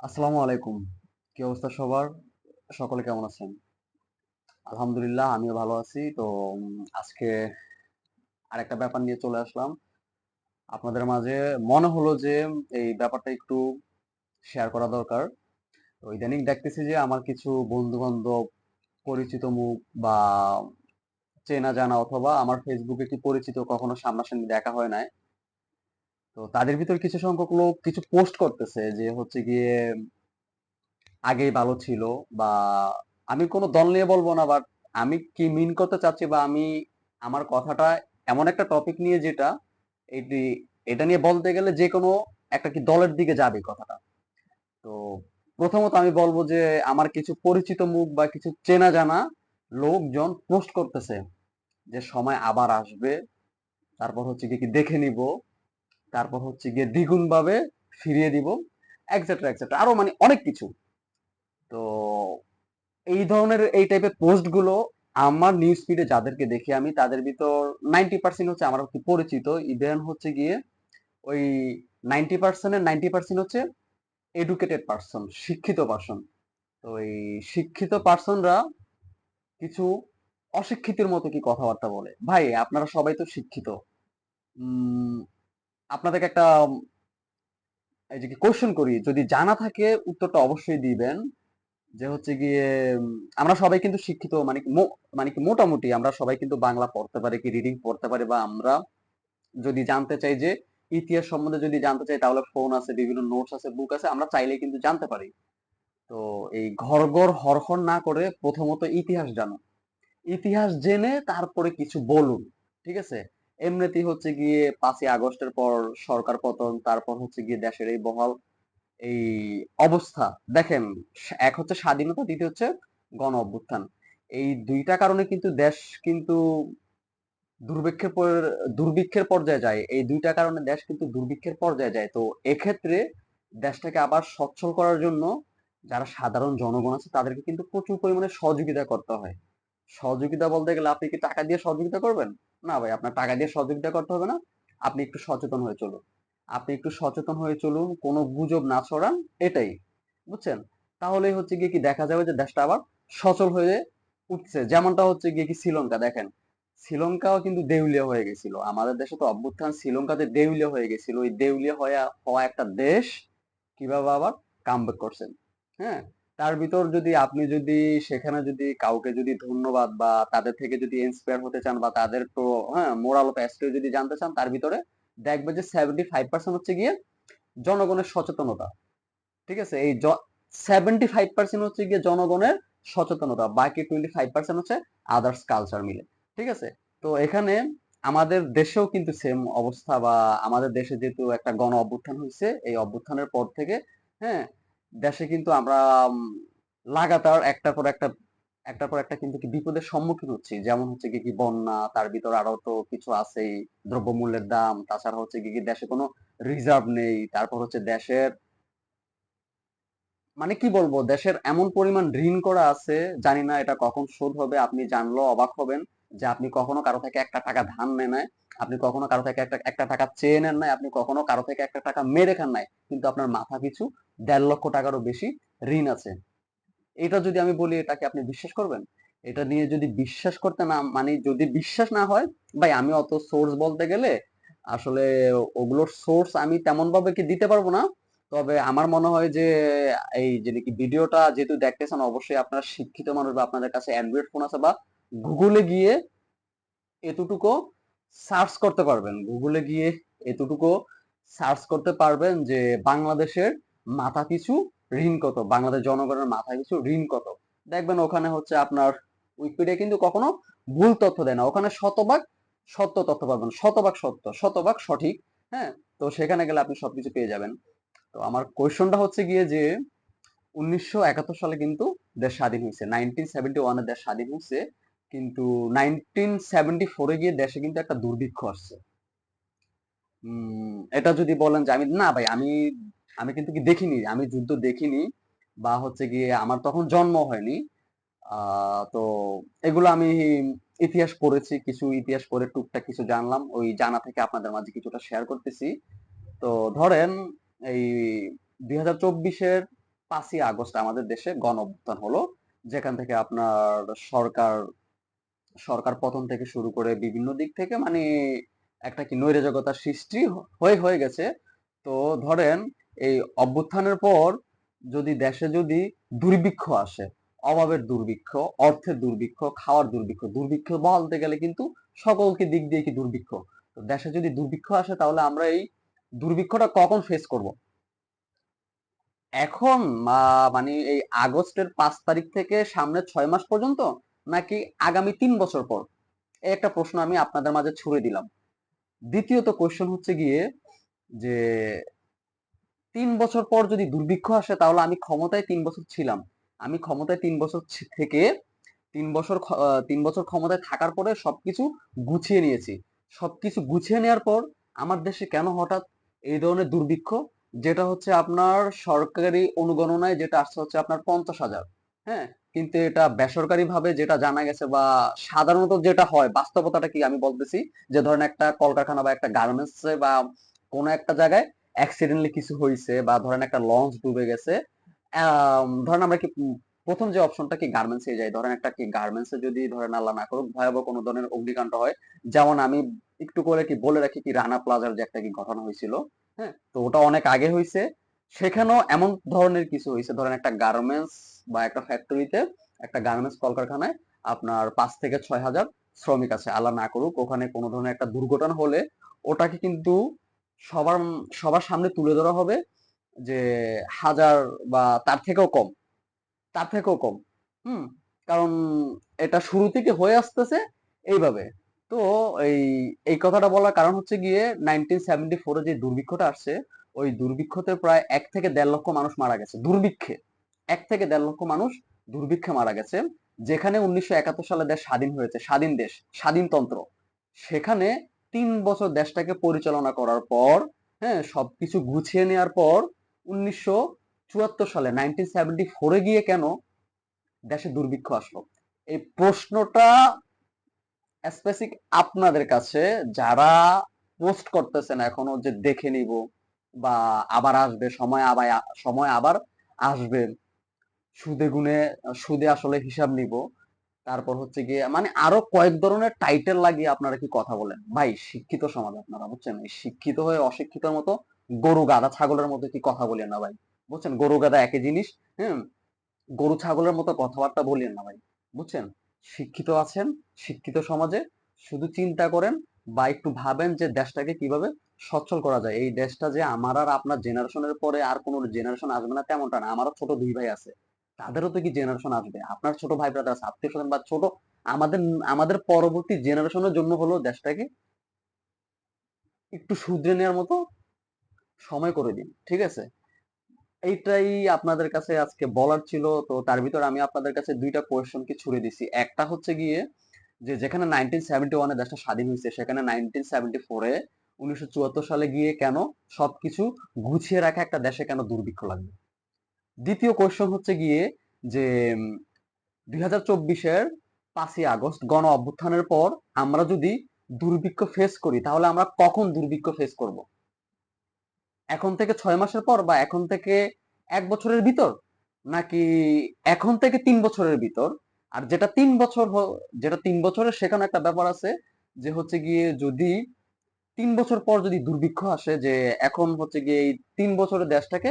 আসসালামু আলাইকুম। কি অবস্থা সবার? সকলে কেমন আছেন? আলহামদুলিল্লাহ, আমিও ভালো আছি। তো আজকে আরেকটা ব্যাপার নিয়ে চলে আসলাম। আপনাদের মাঝে মনে হলো যে, এই ব্যাপারটা একটু শেয়ার করা দরকার। তো ইদানিং দেখতেছি যে, আমার কিছু বন্ধু বান্ধব পরিচিত মুখ বা চেনা জানা অথবা আমার ফেসবুকে কি পরিচিত কখনো সামনাসামনি দেখা হয় নাই। তো তাদের ভিতর কিছু সংখ্যক লোক কিছু পোস্ট করতেছে যে হচ্ছে গিয়ে আগেই ভালো ছিল বা আমি কোনো দল নিয়ে বলব না বাট আমি কি মিন করতে চাচ্ছি বা আমি আমার কথাটা এমন একটা টপিক নিয়ে যেটা এটি, এটা নিয়ে বলতে গেলে যে কোনো একটা কি দলের দিকে যাবে কথাটা। তো প্রথমত আমি বলব যে আমার কিছু পরিচিত মুখ বা কিছু চেনা জানা লোকজন পোস্ট করতেছে যে সময় আবার আসবে, তারপর হচ্ছে কি দেখে নিব। তারপর হচ্ছে গিয়ে দ্বিগুণ ভাবে ফিরিয়ে দিব এক্সেট্রা এক্সেট্রা আরও মানে অনেক কিছু। তো এই ধরনের এই টাইপের পোস্টগুলো আমার নিউজ ফিডে যাদেরকে দেখি আমি, তাদের ভিতর নাইনটি পার্সেন্ট হচ্ছে আমার কি পরিচিত। ইভেন হচ্ছে গিয়ে ওই নাইনটি পার্সেন্টের নাইনটি পার্সেন্ট হচ্ছে এডুকেটেড পার্সন শিক্ষিত পার্সন তো এই শিক্ষিত পার্সনরা কিছু অশিক্ষিতের মতো কি কথাবার্তা বলে? ভাই, আপনারা সবাই তো শিক্ষিত। আপনাদেরকে একটা এই যে কোশ্চেন করি। যদি জানা থাকে, উত্তরটা অবশ্যই দিবেন। যে হচ্ছে গিয়ে আমরা সবাই কিন্তু শিক্ষিত মানে মানে কি মোটামুটি আমরা সবাই কিন্তু বাংলা পড়তে পারি, কি রিডিং পড়তে পারি, বা আমরা যদি জানতে চাই যে ইতিহাস সম্বন্ধে যদি জানতে চাই, তাহলে ফোন আছে, বিভিন্ন নোটস আছে বুক আছে, আমরা চাইলে কিন্তু জানতে পারি। তো এই ঘর ঘর হরহর না করে প্রথমত ইতিহাস জানো। ইতিহাস জেনে তারপরে কিছু বলুন, ঠিক আছে? এমনিতেই হচ্ছে গিয়ে পাঁচই আগস্টের পর সরকার পতন, তারপর হচ্ছে গিয়ে দেশের এই বহাল, এই অবস্থা। দেখেন, এক হচ্ছে স্বাধীনতা, দ্বিতীয় হচ্ছে গণ অভ্যুত্থান। এই দুইটা কারণে কিন্তু দেশ কিন্তু দুর্ভিক্ষের পর, দুর্ভিক্ষের পর্যায়ে যায়। এই দুইটা কারণে দেশ কিন্তু দুর্ভিক্ষের পর্যায়ে যায়। তো এক্ষেত্রে দেশটাকে আবার সচ্ছল করার জন্য যারা সাধারণ জনগণ আছে, তাদেরকে কিন্তু প্রচুর পরিমাণে সহযোগিতা করতে হয়। সহযোগিতা বলতে গেলে আপনি কি টাকা দিয়ে সহযোগিতা করবেন? না ভাই, আপনার টাকা দিয়ে সহযোগিতা করতে হবে না। আপনি একটু সচেতন হয়ে চলুন। আপনি একটু সচেতন হয়ে চলুন, কোনো গুজব না ছড়ান, এটাই, বুঝছেন? তাহলেই হচ্ছে গিয়ে কি দেখা যাবে যে দেশটা আবার সচল হয়ে উঠছে। যেমনটা হচ্ছে গিয়ে কি শ্রীলঙ্কা, দেখেন। শ্রীলঙ্কাও কিন্তু দেউলিয়া হয়ে গেছিল। আমাদের দেশে তো অভ্যুত্থান শ্রীলঙ্কাতে দেউলিয়া হয়ে গেছিল। ওই দেউলিয়া হয়ে হওয়া একটা দেশ কীভাবে আবার কামব্যাক করছেন? হ্যাঁ? তার ভিতর যদি আপনি যদি সেখানে যদি কাউকে যদি ধন্যবাদ বা তাদের থেকে যদি ইন্সপায়ার হতে চান বা তাদের তো হ্যাঁ মোরাল অফ যদি জানতে চান, তার ভিতরে দেখবে যে সেভেন্টি ফাইভ পার্সেন্ট হচ্ছে গিয়ে জনগণের সচেতনতা। ঠিক আছে? এই সেভেন্টি ফাইভ পার্সেন্ট হচ্ছে গিয়ে জনগণের সচেতনতা, বাকি টোয়েন্টি ফাইভ পার্সেন্ট হচ্ছে আদার্স কালচার মিলে। ঠিক আছে? তো এখানে আমাদের দেশেও কিন্তু সেম অবস্থা বা আমাদের দেশে যেহেতু একটা গণ অভ্যুত্থান হয়েছে, এই অভ্যুত্থানের পর থেকে হ্যাঁ দেশে কিন্তু আমরা লাগাতার একটার পর একটা, একটার পর একটা কিন্তু বিপদের সম্মুখীন হচ্ছি। যেমন হচ্ছে কি বন্যা, তার ভিতর আরও তো কিছু আছেই, দ্রব্যমূল্যের দাম, তাছাড়া হচ্ছে কি কি দেশে কোনো রিজার্ভ নেই, তারপর হচ্ছে দেশের মানে কি বলব, দেশের এমন পরিমাণ ঋণ করা আছে, জানি না এটা কখন শোধ হবে, আপনি জানলেও অবাক হবেন যে আপনি কখনো কারও থেকে একটা টাকা ধান নেন নাই, আপনি কখনো কারও থেকে একটা একটা টাকা চেয়ে নেন নাই, আপনি কখনো কারও থেকে একটা টাকা মেরে খান নাই, কিন্তু আপনার মাথা পিছু দেড় লক্ষ টাকারও বেশি ঋণ আছে। এটা যদি আমি বলি, এটাকে আপনি বিশ্বাস করবেন? এটা নিয়ে যদি বিশ্বাস করতে না মানে যদি বিশ্বাস না হয়, ভাই, আমি অত সোর্স বলতে গেলে আসলে ওগুলোর সোর্স আমি তেমন ভাবে কি দিতে পারব না? তবে আমার মনে হয় যে, এই যে নাকি ভিডিওটা যেহেতু দেখতেছেন, অবশ্যই আপনারা শিক্ষিত মানুষ বা আপনাদের কাছে অ্যান্ড্রয়েড ফোন আছে বা গুগলে গিয়ে এতটুকু সার্চ করতে পারবেন। গুগলে গিয়ে এতটুকু সার্চ করতে পারবেন যে বাংলাদেশের মাথা পিছু ঋণ কত বাংলাদেশ জনগণের মাথা পিছু ঋণ কত দেখবেন ওখানে হচ্ছে আপনার উইকিপিডিয়া কিন্তু কখনো ভুল তথ্য দেয় না। ওখানে শতভাগ সত্য তথ্য পাবেন। শতভাগ সত্য, শতভাগ সঠিক হ্যাঁ? তো সেখানে গেলে আপনি সবকিছু পেয়ে যাবেন। তো আমার কোয়েশনটা হচ্ছে গিয়ে যে উনিশশো একাত্তর সালে কিন্তু দেশ স্বাধীন হয়েছে। নাইনটিন সেভেন্টি ওয়ানে দেশ স্বাধীন হয়েছে। কিন্তু নাইনটিন সেভেন্টি ফোরে গিয়ে দেশে কিন্তু একটা দুর্ভিক্ষ আসছে। এটা যদি বলেন যে আমি না ভাই, আমি আমি কিন্তু কি দেখিনি, আমি যুদ্ধ দেখিনি বা হচ্ছে গিয়ে আমার তখন জন্ম হয়নি। তো এগুলো আমি ইতিহাস পড়েছি, কিছু ইতিহাস পড়ে টুকটাক কিছু জানলাম, ওই জানা থেকে আপনাদের মাঝে কিছুটা শেয়ার করতেছি। তো ধরেন এই দুই হাজার চব্বিশের পাঁচই আগস্ট আমাদের দেশে গণ অভ্যুত্থান হলো, যেখান থেকে আপনার সরকার সরকার পতন থেকে শুরু করে বিভিন্ন দিক থেকে মানে একটা কি নৈরাজকতার সৃষ্টি হয়ে হয়ে গেছে। তো ধরেন এই অভ্যুত্থানের পর যদি দেশে যদি দুর্ভিক্ষ আসে, অভাবের দুর্ভিক্ষ, অর্থের দুর্ভিক্ষ, খাওয়ার দুর্ভিক্ষ দুর্ভিক্ষ বলতে গেলে কিন্তু সকলকে দিক দিয়ে কি দুর্ভিক্ষ? দেশে যদি দুর্ভিক্ষ আসে তাহলে আমরা এই দুর্ভিক্ষটা কখন ফেস করব? এখন মানে এই আগস্টের পাঁচ তারিখ থেকে সামনে ছয় মাস পর্যন্ত নাকি আগামী তিন বছর পর? একটা প্রশ্ন আমি আপনাদের মাঝে ছুড়ে দিলাম। দ্বিতীয়ত কোয়েশ্চেন হচ্ছে গিয়ে যে তিন বছর পর যদি দুর্ভিক্ষ আসে, তাহলে আমি ক্ষমতায় তিন বছর ছিলাম। আমি ক্ষমতায় তিন বছর থেকে তিন বছর তিন বছর ক্ষমতায় থাকার পরে সবকিছু গুছিয়ে নিয়েছি। সবকিছু গুছিয়ে নেওয়ার পর আমার দেশে কেন হঠাৎ এই ধরনের দুর্ভিক্ষ? যেটা হচ্ছে আপনার সরকারি অনুগণনায় যেটা আসছে হচ্ছে আপনার পঞ্চাশ হাজার। হ্যাঁ? কিন্তু এটা বেসরকারি ভাবে যেটা জানা গেছে বা সাধারণত যেটা হয়, বাস্তবতাটা কি আমি বলতেছি? যে ধরেন একটা কলকারখানা বা একটা গার্মেন্টস বা কোনো একটা জায়গায় অ্যাক্সিডেন্টলি কিছু হয়েছে বা ধরেন একটা লঞ্চ ডুবে গেছে ধরেন আমরা কি প্রথম যে অপশনটা কি গার্মেন্টস এ যাই, ধরেন একটা কি গার্মেন্টস এ যদি ধরেন আল্লাহ না করুক, ভয়াবহ কোনো ধরনের অগ্নিকাণ্ড হয়, যেমন আমি একটু করে কি বলে রাখি কি রানা প্লাজার যে একটা কি ঘটনা হয়েছিল হ্যাঁ তো ওটা অনেক আগে হয়েছে সেখানেও এমন ধরনের কিছু হয়েছে ধরেন একটা গার্মেন্টস বা একটা ফ্যাক্টরিতে একটা গার্মেন্টস কলকারখানায় আপনার পাঁচ থেকে ছয় হাজার শ্রমিক আছে, আল্লাহ না করুক, ওখানে কোনো ধরনের একটা দুর্ঘটনা হলে ওটাকে কিন্তু সবার সবার সামনে তুলে ধরা হবে যে হাজার বা তার থেকেও কম, তার থেকেও কম, হুম? কারণ এটা শুরু থেকে হয়ে আসতেছে এইভাবে। তো এই এই কথাটা বলার কারণ হচ্ছে গিয়ে নাইনটিন সেভেন্টি ফোরে যে দুর্ভিক্ষটা আসছে, ওই দুর্ভিক্ষতে প্রায় এক থেকে দেড় লক্ষ মানুষ মারা গেছে, দুর্ভিক্ষে। এক থেকে দেড় লক্ষ মানুষ দুর্ভিক্ষে মারা গেছে, যেখানে উনিশশো একাত্তর সালে দেশ স্বাধীন হয়েছে, স্বাধীন দেশ স্বাধীনতন্ত্র সেখানে তিন বছর দেশটাকে পরিচালনা করার পর হ্যাঁ সবকিছু গুছিয়ে নেওয়ার পর উনিশশো চুয়াত্তর সালে নাইনটিন সেভেন্টি ফোরে গিয়ে কেন দেশে দুর্ভিক্ষ আসলো? এই প্রশ্নটা স্পেসিফিক আপনাদের কাছে, যারা পোস্ট করতেছেন এখনও যে দেখে নিব বা আবার আসবে, সময় আবার সময় আবার আসবে, সুদে গুণে সুদে আসলে হিসাব নিব। তারপর হচ্ছে গিয়ে মানে আরও কয়েক ধরনের টাইটেল লাগিয়ে আপনারা কি কথা বলেন? ভাই, শিক্ষিত সমাজ আপনারা, বুঝছেন? এই শিক্ষিত হয়ে অশিক্ষিতর মতো গরু গাদা ছাগলের মতো কি কথা বলেন না ভাই? বুঝছেন? গরু, গাধা একই জিনিস হ্যাঁ গরু, ছাগলের মতো কথাবার্তা বলেন না ভাই, বুঝছেন? শিক্ষিত আছেন, শিক্ষিত সমাজে, শুধু চিন্তা করেন বা একটু ভাবেন যে দেশটাকে কীভাবে সচ্ছল করা যায়। এই দেশটা যে আমার আর আপনার জেনারেশনের পরে আর কোনো জেনারেশন আসবে না, তেমনটা না। আমারও ছোট দুই ভাই আছে। তাদেরও তো কি জেনারেশন আসবে? আপনার ছোট ভাই ব্রাদার আত্মীয় স্বজন বা ছোট, আমাদের আমাদের পরবর্তী জেনারেশনের জন্য হলো দেশটাকে একটু শুধরে নেওয়ার মতো সময় করে দিন, ঠিক আছে? এইটাই আপনাদের কাছে আজকে বলার ছিল, তো তার ভিতর আমি আপনাদের কাছে দুইটা কোয়েশ্চন কি ছুড়ে দিছি। একটা হচ্ছে গিয়ে যে যেখানে নাইনটিন সেভেন্টি ওয়ানে দেশটা স্বাধীন হয়েছে, সেখানে নাইনটিন সেভেন্টি ফোরে উনিশশো চুয়াত্তর সালে গিয়ে কেন সবকিছু গুছিয়ে রাখা একটা দেশে কেন দুর্ভিক্ষ লাগবে? দ্বিতীয় কোয়েশ্চন হচ্ছে গিয়ে যে দুই হাজার চব্বিশের পাঁচই আগস্ট গণ অভ্যুত্থানের পর আমরা যদি দুর্ভিক্ষ ফেস করি, তাহলে আমরা কখন দুর্ভিক্ষ ফেস করব? এখন থেকে ছয় মাসের পর বা এখন থেকে এক বছরের ভিতর? নাকি এখন থেকে তিন বছরের ভিতর? আর যেটা তিন বছর যেটা তিন বছরের সেখানে একটা ব্যাপার আছে যে, হচ্ছে গিয়ে যদি তিন বছর পর যদি দুর্ভিক্ষ আসে, যে এখন হচ্ছে গিয়ে এই তিন বছরের দেশটাকে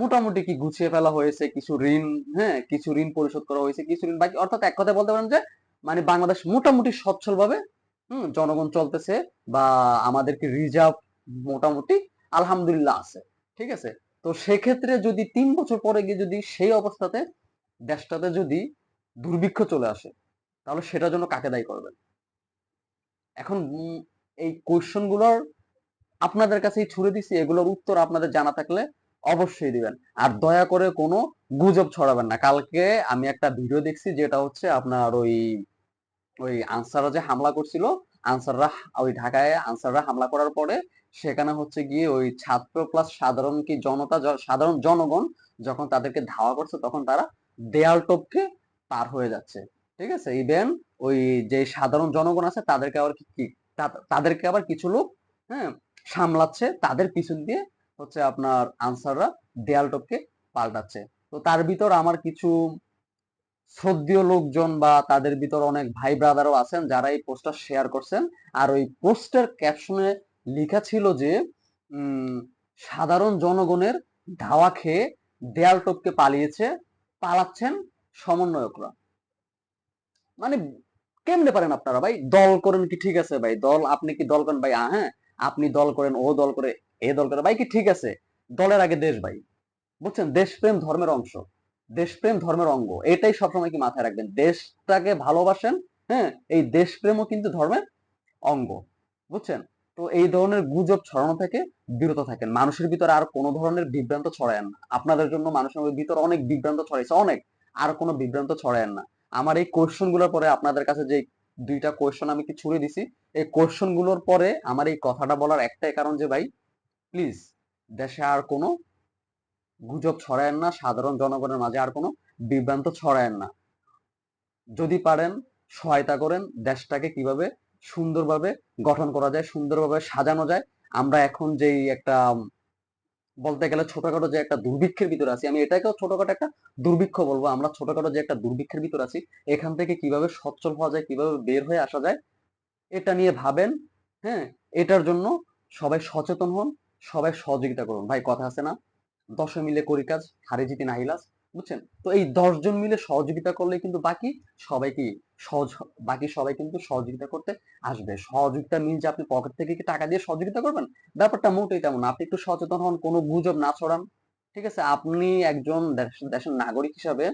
মোটামুটি কি গুছিয়ে ফেলা হয়েছে, কিছু ঋণ হ্যাঁ কিছু ঋণ পরিশোধ করা হয়েছে, কিছু ঋণ বাকি, অর্থাৎ এক কথায় বলতে পারেন যে মানে বাংলাদেশ মোটামুটি সচ্ছল ভাবে হুম, জনগণ চলতেছে বা আমাদেরকে রিজার্ভ মোটামুটি আলহামদুলিল্লাহ আছে, ঠিক আছে? তো সেক্ষেত্রে যদি তিন বছর পরে গিয়ে যদি সেই অবস্থাতে দেশটাতে যদি দুর্ভিক্ষ চলে আসে, তাহলে সেটার জন্য কাকে দায়ী করবেন? এখন এই কোয়েশ্চনগুলোর আপনাদের কাছেই ছুড়ে দিছি, এগুলোর উত্তর আপনাদের জানা থাকলে অবশ্যই দিবেন। আর দয়া করে কোনো গুজব ছড়াবেন না। কালকে আমি একটা ভিডিও দেখছি যেটা হচ্ছে আপনার ওই ওই আনসাররা যে হামলা করছিল, আনসাররা ওই ঢাকায় আনসাররা হামলা করার পরে সেখানে হচ্ছে গিয়ে ওই ছাত্র প্লাস সাধারণ কি জনতা সাধারণ জনগণ যখন তাদেরকে ধাওয়া করছে তখন তারা দেয়াল টপকে পার হয়ে যাচ্ছে। ঠিক আছে? ইভেন ওই যে সাধারণ জনগণ আছে তাদেরকে আবার কি তাদেরকে আবার কিছু লোক হ্যাঁ সামলাচ্ছে, তাদের পিছন দিয়ে হচ্ছে আপনার আনসাররা দেয়াল টপকে পাল্টাচ্ছে। তো তার ভিতর আমার কিছু শ্রদ্ধীয় লোকজন বা তাদের ভিতর অনেক ভাই ব্রাদারও আছেন যারা এই পোস্টটা শেয়ার করছেন। আর ওই পোস্টের ক্যাপশনে লেখা ছিল যে সাধারণ জনগণের ধাওয়া খেয়ে দেয়াল টপকে পালিয়েছে পালাচ্ছেন সমন্বয়করা। মানে কেমনে পারেন আপনারা ভাই? দল করেন কি ঠিক আছে ভাই? দল আপনি কি দল করেন? ভাই হ্যাঁ আপনি দল করেন ও দল করে এ দল ভাই কি ঠিক আছে? দলের আগে দেশ ভাই। বুঝছেন? দেশপ্রেম ধর্মের অংশ। দেশপ্রেম ধর্মের অঙ্গ। এটাই সবসময় কি মাথায় রাখবেন। দেশটাকে ভালোবাসেন হ্যাঁ? এই দেশপ্রেমও কিন্তু ধর্মের অঙ্গ। বুঝছেন? তো এই ধরনের গুজব ছড়ানো থেকে বিরত থাকেন। মানুষের ভিতরে আর কোনো ধরনের বিভ্রান্ত ছড়ায়েন না। আপনাদের জন্য মানুষের ভিতরে অনেক বিভ্রান্ত ছড়াইছে, অনেক। আর কোনো বিভ্রান্ত ছড়ায়েন না। আমার এই কোয়েশ্চনগুলোর পরে আপনাদের কাছে যে দুইটা কোয়েশ্চন আমি কি ছুড়ে দিছি, এই কোয়েশ্চনগুলোর পরে আমার এই কথাটা বলার একটাই কারণ যে ভাই প্লিজ, দেশে আর কোনো গুজব ছড়ায়েন না, সাধারণ জনগণের মাঝে আর কোনো বিভ্রান্ত ছড়ায়েন না। যদি পারেন, সহায়তা করেন, দেশটাকে কীভাবে সুন্দরভাবে গঠন করা যায়, সুন্দরভাবে সাজানো যায়। আমরা এখন যেই একটা, বলতে গেলে ছোটখাটো যে একটা দুর্ভিক্ষের ভিতরে আছি, আমি এটাকেও ছোটখাটো একটা দুর্ভিক্ষ বলব, আমরা ছোটখাটো যে একটা দুর্ভিক্ষের ভিতরে আছি, এখান থেকে কীভাবে সচ্ছল হওয়া যায়, কীভাবে বের হয়ে আসা যায়, এটা নিয়ে ভাবেন হ্যাঁ এটার জন্য সবাই সচেতন হন সবাই সহযোগিতা করুন। ভাই, কথা আছে না? দশে মিলে করি কাজ, হারে জিতি নাহিলাস বুঝছেন? তো এই দশজন মিলে সহযোগিতা করলে কিন্তু বাকি সবাই কি সহজ বাকি সবাই কিন্তু সহযোগিতা করতে আসবে। সহযোগিতা মিন যে আপনি পকেট থেকে কি টাকা দিয়ে সহযোগিতা করবেন? ব্যাপারটা মোটেই তেমন আপনি একটু সচেতন হন, কোনো গুজব না ছড়ান, ঠিক আছে? আপনি একজন দেশের নাগরিক হিসাবে,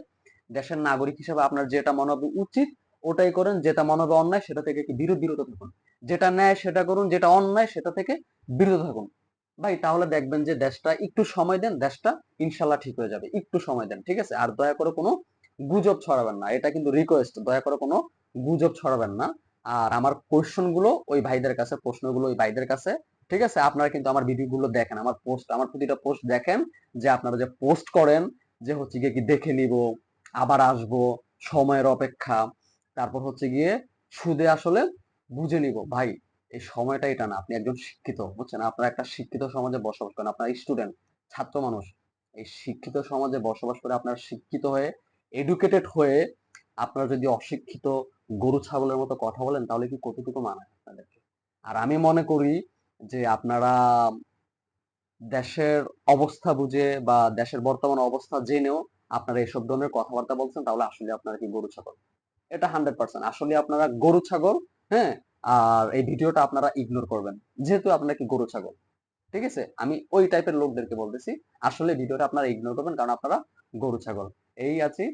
দেশের নাগরিক হিসাবে আপনার যেটা মনে হবে উচিত, ওটাই করেন। যেটা মনে হবে অন্যায়, সেটা থেকে কি বিরোধ বিরত থাকুন। যেটা ন্যায়, সেটা করুন। যেটা অন্যায়, সেটা থেকে বিরত থাকুন। ভাই, তাহলে দেখবেন যে দেশটা একটু সময় দেন, দেশটা ইনশাল্লাহ ঠিক হয়ে যাবে। একটু সময় দেন, ঠিক আছে? আর দয়া করে কোনো গুজব ছড়াবেন না। এটা কিন্তু রিকোয়েস্ট দয়া করে কোনো গুজব ছড়াবেন না। আর আমার কোয়েশ্চনগুলো ওই ভাইদের কাছে প্রশ্নগুলো ওই ভাইদের কাছে, ঠিক আছে? আপনারা কিন্তু আমার ভিডিও গুলো দেখেন, আমার পোস্ট আমার প্রতিটা পোস্ট দেখেন, যে আপনারা যে পোস্ট করেন, যে হচ্ছে গিয়ে কি দেখে নিব, আবার আসব, সময়ের অপেক্ষা, তারপর হচ্ছে গিয়ে সুদে আসলে বুঝে নিব। ভাই এই সময়টা এটা না। আপনি একজন শিক্ষিত, বুঝছেন? আপনারা একটা শিক্ষিত সমাজে বসবাস করেন, আপনার স্টুডেন্ট ছাত্র মানুষ, এই শিক্ষিত সমাজে বসবাস করে আপনার শিক্ষিত হয়ে এডুকেটেড হয়ে আপনারা যদি অশিক্ষিত গরু, ছাগলের মতো কথা বলেন, তাহলে কি কতটুকু মানায় আপনাদেরকে? আর আমি মনে করি যে আপনারা দেশের অবস্থা বুঝে বা দেশের বর্তমান অবস্থা জেনেও আপনারা এসব ধরনের কথাবার্তা বলছেন, তাহলে আসলে আপনারা কি গরু, ছাগল? এটা হান্ড্রেড পার্সেন্ট আসলে আপনারা গরু, ছাগল হ্যাঁ আর এই ভিডিওটা আপনারা ইগনোর করবেন। যেহেতু আপনারা কি গরু, ছাগল, ঠিক আছে? আমি ওই টাইপের লোকদেরকে বলতেছি, আসলে ভিডিওটা আপনারা ইগনোর করবেন, কারণ আপনারা গরু, ছাগল। এই আছি,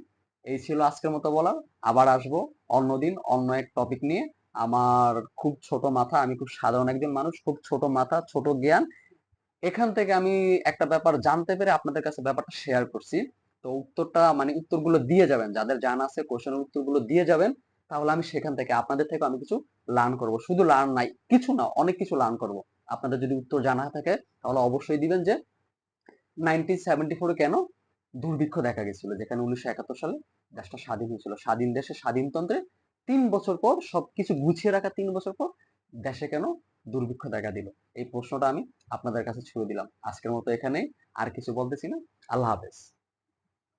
এই ছিল আজকের মতো বলার। আবার আসব অন্যদিন অন্য এক টপিক নিয়ে। আমার খুব ছোট মাথা, আমি খুব সাধারণ একজন মানুষ, খুব ছোট মাথা, ছোট জ্ঞান। এখান থেকে আমি একটা ব্যাপার জানতে পেরে আপনাদের কাছে ব্যাপারটা শেয়ার করছি। তো উত্তরটা মানে উত্তরগুলো দিয়ে যাবেন। যাদের জানা আছে কোশ্চেনের উত্তরগুলো দিয়ে যাবেন। তাহলে আমি সেখান থেকে আপনাদের থেকে আমি কিছু লার্ন করব। শুধু লার্ন নাই, কিছু না, অনেক কিছু লার্ন করব। আপনাদের যদি উত্তর জানা থাকে, তাহলে অবশ্যই দিবেন যে নাইনটিন সেভেন্টি ফোরে কেন দুর্ভিক্ষ দেখা গেছিল, যেখানে উনিশশো একাত্তর সালে দেশটা স্বাধীন হয়েছিল। স্বাধীন দেশে স্বাধীনতন্ত্রে তিন বছর পর, সবকিছু গুছিয়ে রাখা তিন বছর পর দেশে কেন দুর্ভিক্ষ দেখা দিল? এই প্রশ্নটা আমি আপনাদের কাছে ছুড়ে দিলাম। আজকের মতো এখানেই, আর কিছু বলতেছি না। আল্লাহ হাফেজ।